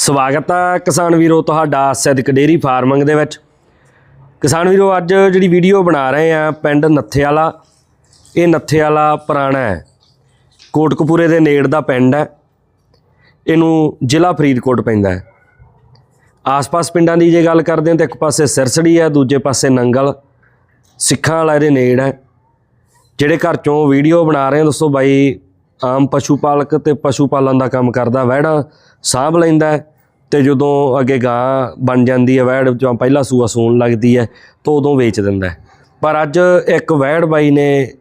ਸਵਾਗਤ ਹੈ ਕਿਸਾਨ ਵੀਰੋ ਤੁਹਾਡਾ ਸਿੱਧਕ ਡੇਰੀ ਫਾਰਮਿੰਗ ਦੇ ਵਿੱਚ। ਕਿਸਾਨ ਵੀਰੋ, ਅੱਜ ਜਿਹੜੀ ਵੀਡੀਓ ਬਣਾ ਰਹੇ ਆ ਪਿੰਡ ਨੱਥੇ ਵਾਲਾ ਇਹ ਨੱਥੇ ਵਾਲਾ ਪੁਰਾਣਾ ਹੈ। ਕੋਟਕਪੂਰੇ ਦੇ ਨੇੜ ਦਾ ਪਿੰਡ ਹੈ। ਇਹਨੂੰ ਜ਼ਿਲ੍ਹਾ ਫਰੀਦਕੋਟ ਪੈਂਦਾ ਹੈ। ਆਸ-ਪਾਸ ਪਿੰਡਾਂ ਦੀ ਜੇ ਗੱਲ ਕਰਦੇ ਹਾਂ ਤਾਂ ਇੱਕ ਪਾਸੇ ਸਿਰਸੜੀ ਹੈ, ਦੂਜੇ ਪਾਸੇ ਨੰਗਲ। ਸਿੱਖਾਂ ਵਾਲਾ ਇਹਦੇ ਨੇੜ ਹੈ। ਜਿਹੜੇ ਘਰ ਚੋਂ ਵੀਡੀਓ ਬਣਾ ਰਹੇ ਆ ਦੋਸਤੋ ਬਾਈ ਆਮ ਪਸ਼ੂ ਪਾਲਕ ਤੇ ਪਸ਼ੂ ਪਾਲਣ ਦਾ ਕੰਮ ਕਰਦਾ ਵਹਿੜਾ ਸਾਂਭ ਲੈਂਦਾ ਤੇ ਜਦੋਂ ਅੱਗੇ ਗਾਂ ਬਣ ਜਾਂਦੀ ਹੈ ਵਹਿੜ ਜਾਂ ਪਹਿਲਾ ਸੂਆ ਸੂਣ ਲੱਗਦੀ ਹੈ ਤਾਂ ਉਦੋਂ ਵੇਚ ਦਿੰਦਾ ਪਰ ਅੱਜ ਇੱਕ ਵਹਿੜ ਬਾਈ ਨੇ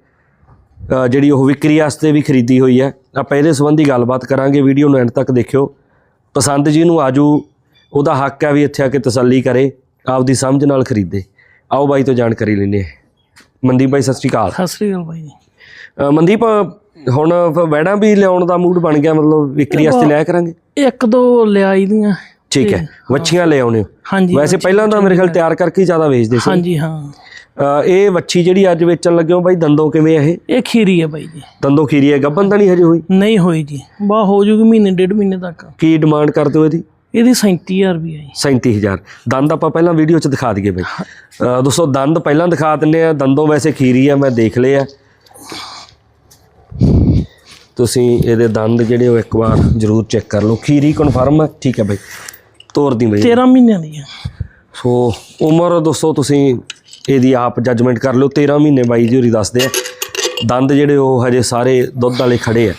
ਜਿਹੜੀ ਉਹ ਵਿਕਰੀ ਵਾਸਤੇ ਵੀ ਖਰੀਦੀ ਹੋਈ ਹੈ। ਆਪਾਂ ਇਹਦੇ ਸੰਬੰਧੀ ਗੱਲਬਾਤ ਕਰਾਂਗੇ ਵੀਡੀਓ ਨੂੰ ਐਂਡ ਤੱਕ ਦੇਖਿਓ। ਪਸੰਦ ਜੀ ਨੂੰ ਆਜੂ ਉਹਦਾ ਹੱਕ ਹੈ ਵੀ ਇੱਥੇ ਆ ਕੇ ਤਸੱਲੀ ਕਰੇ ਆਪਦੀ ਸਮਝ ਨਾਲ ਖਰੀਦੇ। ਆਓ ਬਾਈ ਤੋਂ ਜਾਣਕਾਰੀ ਹਾਂ। ਮਨਦੀਪ ਬਾਈ ਸਤਿ ਸ਼੍ਰੀ ਅਕਾਲ। ਸਤਿ ਸ੍ਰੀ ਅਕਾਲ ਅ, ਮਨਦੀਪ ਹੁਣ ਵੈੜਾਂ ਵੀ ਲਿਆਉਣ ਦਾ ਮੂਡ ਬਣ ਗਿਆ ਮਤਲਬ ਵਿਕਰੀ ਵਾਸਤੇ ਲਿਆ ਕਰਾਂਗੇ? ਇੱਕ ਦੋ ਲਿਆਈ ਦੀਆਂ ਠੀਕ ਹੈ ਵੱਛੀਆਂ ਲੈ ਆਉਣੇ ਹਾਂਜੀ ਵੈਸੇ ਪਹਿਲਾਂ ਤਾਂ ਮੇਰੇ ਖਿਆਲ ਤਿਆਰ ਕਰਕੇ ਹੀ ਜ਼ਿਆਦਾ ਵੇਚਦੇ ਸੀ। ਹਾਂਜੀ ਹਾਂ। ਇਹ ਵੱਛੀ ਜਿਹੜੀ ਅੱਜ ਵੇਚਣ ਲੱਗੇ ਹੋ ਬਾਈ ਦੰਦੋਂ ਕਿਵੇਂ ਆ ਇਹ? ਇਹ ਖੀਰੀ ਹੈ ਭਾਈ ਜੀ। ਦੰਦੋਂ ਖੀਰੀ ਹੈ ਗੱਬਨ ਤਾਂ ਨਹੀਂ ਹਜੇ ਹੋਈ? ਨਹੀਂ ਹੋਈ ਜੀ। ਬਾ ਹੋ ਜੂਗੀ ਮਹੀਨੇ ਡੇਢ ਮਹੀਨੇ ਤੱਕ। ਕੀ ਡਿਮਾਂਡ ਕਰਦੇ ਹੋ ਇਹਦੀ? ਇਹਦੀ 37000 ਰੁਪਏ ਹੈ ਜੀ। 37000 ਦੰਦ ਆਪਾਂ ਪਹਿਲਾਂ ਵੀਡੀਓ 'ਚ ਦਿਖਾ ਦਈਏ ਬਈ। ਦੋਸਤੋ ਦੰਦ ਪਹਿਲਾਂ ਦਿਖਾ ਦਿੰਨੇ ਆ ਦੰਦੋਂ ਵੈਸੇ ਖੀਰੀ ਆ ਮੈਂ ਦੇਖ ਲਏ ਆ ਤੁਸੀਂ ਇਹਦੇ ਦੰਦ ਜਿਹੜੇ ਉਹ ਇੱਕ ਵਾਰ ਜ਼ਰੂਰ ਚੈੱਕ ਕਰ ਲਓ। ਖੀਰੀ ਕਨਫਰਮ ਹੈ ਠੀਕ ਹੈ ਬਈ। ਤੋਰ ਦੀ ਬਈ। 13 ਮਹੀਨਿਆਂ ਦੀ ਹੈ ਸੋ ਉਮਰ ਦੋਸਤੋ ਤੁਸੀਂ ਇਹਦੀ ਆਪ ਜੱਜਮੈਂਟ ਕਰ ਲਿਓ। 13 ਮਹੀਨੇ ਬਾਈ ਜੀ ਹੋਰੀ ਦੱਸਦੇ ਆ। ਦੰਦ ਜਿਹੜੇ ਉਹ ਹਜੇ ਸਾਰੇ ਦੁੱਧ ਵਾਲੇ ਖੜੇ ਆ।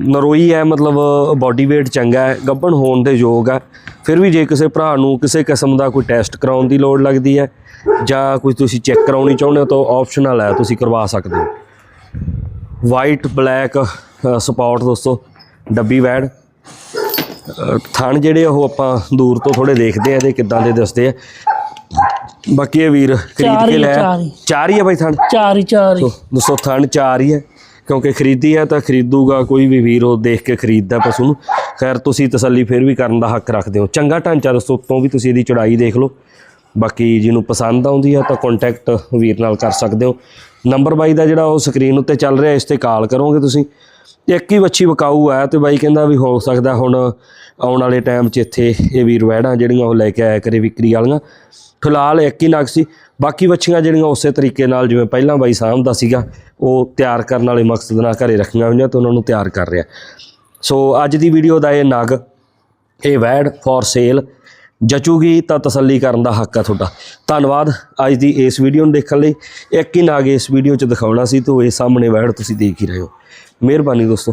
ਨਰੋਈ ਹੈ ਮਤਲਬ ਬਾਡੀ weight ਚੰਗਾ ਹੈ ਗੱਭਣ ਹੋਣ ਦੇ ਯੋਗ ਹੈ ਫਿਰ ਵੀ ਜੇ ਕਿਸੇ ਭਰਾ ਨੂੰ ਕਿਸੇ ਕਿਸਮ ਦਾ ਕੋਈ ਟੈਸਟ ਕਰਾਉਣ ਦੀ ਲੋੜ ਲੱਗਦੀ ਹੈ ਜਾਂ ਕੋਈ ਤੁਸੀਂ ਚੈੱਕ ਕਰਾਉਣੀ ਚਾਹੁੰਦੇ ਹੋ ਤਾਂ ਆਪਸ਼ਨਲ ਹੈ ਤੁਸੀਂ ਕਰਵਾ ਸਕਦੇ ਹੋ। ਵਾਈਟ ਬਲੈਕ ਸਪੌਟ ਦੋਸਤੋ ਡੱਬੀ ਵੈੜ। ਥਣ ਜਿਹੜੇ ਉਹ ਆਪਾਂ ਦੂਰ ਤੋਂ ਥੋੜੇ ਦੇਖਦੇ ਆ ਇਹਦੇ ਕਿੱਦਾਂ ਦੇ ਦਿਸਦੇ ਆ। ਬਾਕੀ ਇਹ ਵੀਰ ਖਰੀਦ ਕੇ ਲੈ ਚਾਰ ਹੀ। ਆ ਬਾਈ ਥਣ? ਚਾਰ ਹੀ ਚਾਰ ਹੀ। ਦੋਸਤੋ ਥਣ ਚਾਰ ਹੀ ਹੈ ਕਿਉਂਕਿ ਖਰੀਦੀ ਹੈ ਤਾਂ ਖਰੀਦੂਗਾ ਕੋਈ ਵੀ ਵੀਰ ਉਹ ਦੇਖ ਕੇ ਖਰੀਦਦਾ ਪਸ਼ੂ ਨੂੰ। ਖੈਰ ਤੁਸੀਂ ਤਸੱਲੀ ਫਿਰ ਵੀ ਕਰਨ ਦਾ ਹੱਕ ਰੱਖਦੇ ਹੋ। ਚੰਗਾ ਢਾਂਚਾ ਦੋਸਤੋ ਤੋਂ ਵੀ ਤੁਸੀਂ ਇਹਦੀ ਚੜਾਈ ਦੇਖ ਲਓ। ਬਾਕੀ ਜਿਹਨੂੰ ਪਸੰਦ ਆਉਂਦੀ ਆ ਤਾਂ ਕੰਟੈਕਟ ਵੀਰ ਨਾਲ ਕਰ ਸਕਦੇ ਹੋ। ਨੰਬਰ ਬਾਈ ਦਾ ਜਿਹੜਾ ਉਹ ਸਕਰੀਨ ਉੱਤੇ ਚੱਲ ਰਿਹਾ, ਇਸ ਤੇ ਕਾਲ ਕਰੋਗੇ ਤੁਸੀਂ। ਇੱਕ ਹੀ ਵੱਛੀ ਵਿਕਾਊ ਹੈ ਤੇ ਬਾਈ ਕਹਿੰਦਾ ਵੀ ਹੋ ਸਕਦਾ ਹੁਣ ਆਉਣ ਵਾਲੇ ਟਾਈਮ 'ਚ ਇੱਥੇ ਇਹ ਵੀਰ ਵੈੜਾਂ ਜਿਹੜੀਆਂ ਉਹ ਲੈ ਕੇ ਆਇਆ ਕਰੇ ਵਿਕਰੀ ਵਾਲੀਆਂ। ਫਿਲਹਾਲ ਇੱਕ ਹੀ ਨਗ ਸੀ। ਬਾਕੀ ਵੱਛੀਆਂ ਜਿਹੜੀਆਂ ਉਸੇ ਤਰੀਕੇ ਨਾਲ ਜਿਵੇਂ ਪਹਿਲਾਂ ਬਾਈ ਸਾਹਮਣਾ ਸੀਗਾ, ਉਹ ਤਿਆਰ ਕਰਨ ਵਾਲੇ ਮਕਸਦ ਨਾਲ ਘਰੇ ਰੱਖੀਆਂ ਹੋਈਆਂ ਤੇ ਉਹਨਾਂ ਨੂੰ ਤਿਆਰ ਕਰ ਰਿਹਾ। ਸੋ ਅੱਜ ਦੀ ਵੀਡੀਓ ਦਾ ਇਹ ਨਗ, ਇਹ ਵੈੜ ਫॉर ਸੇਲ ਜਚੂਗੀ ਤਾਂ ਤਸੱਲੀ ਕਰਨ ਦਾ ਹੱਕ ਆ ਤੁਹਾਡਾ। ਧੰਨਵਾਦ। ਅੱਜ ਦੀ ਇਸ ਵੀਡੀਓ ਨੂੰ ਦੇਖਣ ਲਈ ਇੱਕ ਹੀ ਨਾਗ ਇਸ ਵੀਡੀਓ 'ਚ ਦਿਖਾਉਣਾ ਸੀ ਤੇ ਉਹ ਇਹ ਸਾਹਮਣੇ ਵੈੜ ਤੁਸੀਂ ਦੇਖ ਹੀ ਰਹੇ ਹੋ। ਮਿਹਰਬਾਨੀ ਦੋਸਤੋ।